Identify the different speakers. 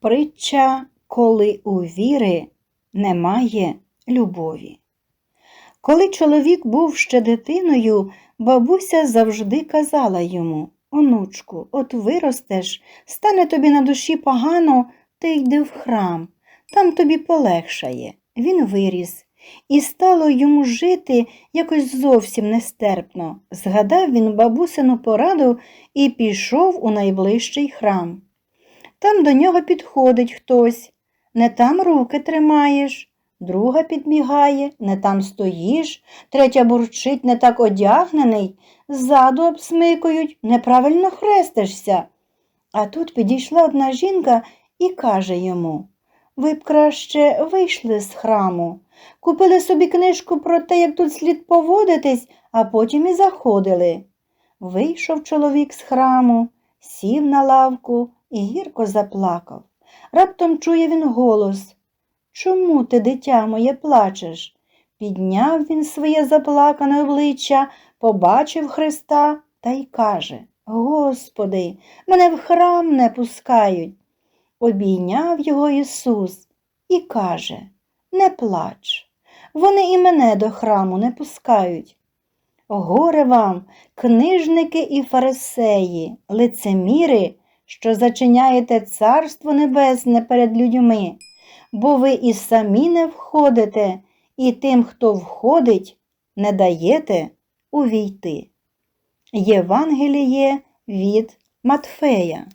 Speaker 1: Притча, коли у віри немає любові. Коли чоловік був ще дитиною, бабуся завжди казала йому Онучку, от виростеш, стане тобі на душі погано, ти йди в храм, там тобі полегшає. Він виріс, і стало йому жити якось зовсім нестерпно. Згадав він бабусину пораду і пішов у найближчий храм. Там до нього підходить хтось, не там руки тримаєш, друга підбігає, не там стоїш, третя бурчить, не так одягнений, ззаду обсмикують, неправильно хрестишся. А тут підійшла одна жінка і каже йому ви б краще вийшли з храму, купили собі книжку про те, як тут слід поводитись, а потім і заходили. Вийшов чоловік з храму, сів на лавку і гірко заплакав. Раптом чує він голос Чому ти, дитя моє, плачеш? Підняв він своє заплакане обличчя, побачив Христа та й каже Господи, мене в храм не пускають. Обійняв його Ісус і каже Не плач, вони і мене до храму не пускають. Горе вам, книжники і фарисеї, лицеміри, що зачиняєте Царство Небесне перед людьми, бо ви і самі не входите, і тим, хто входить, не даєте увійти. Євангеліє від Матфея.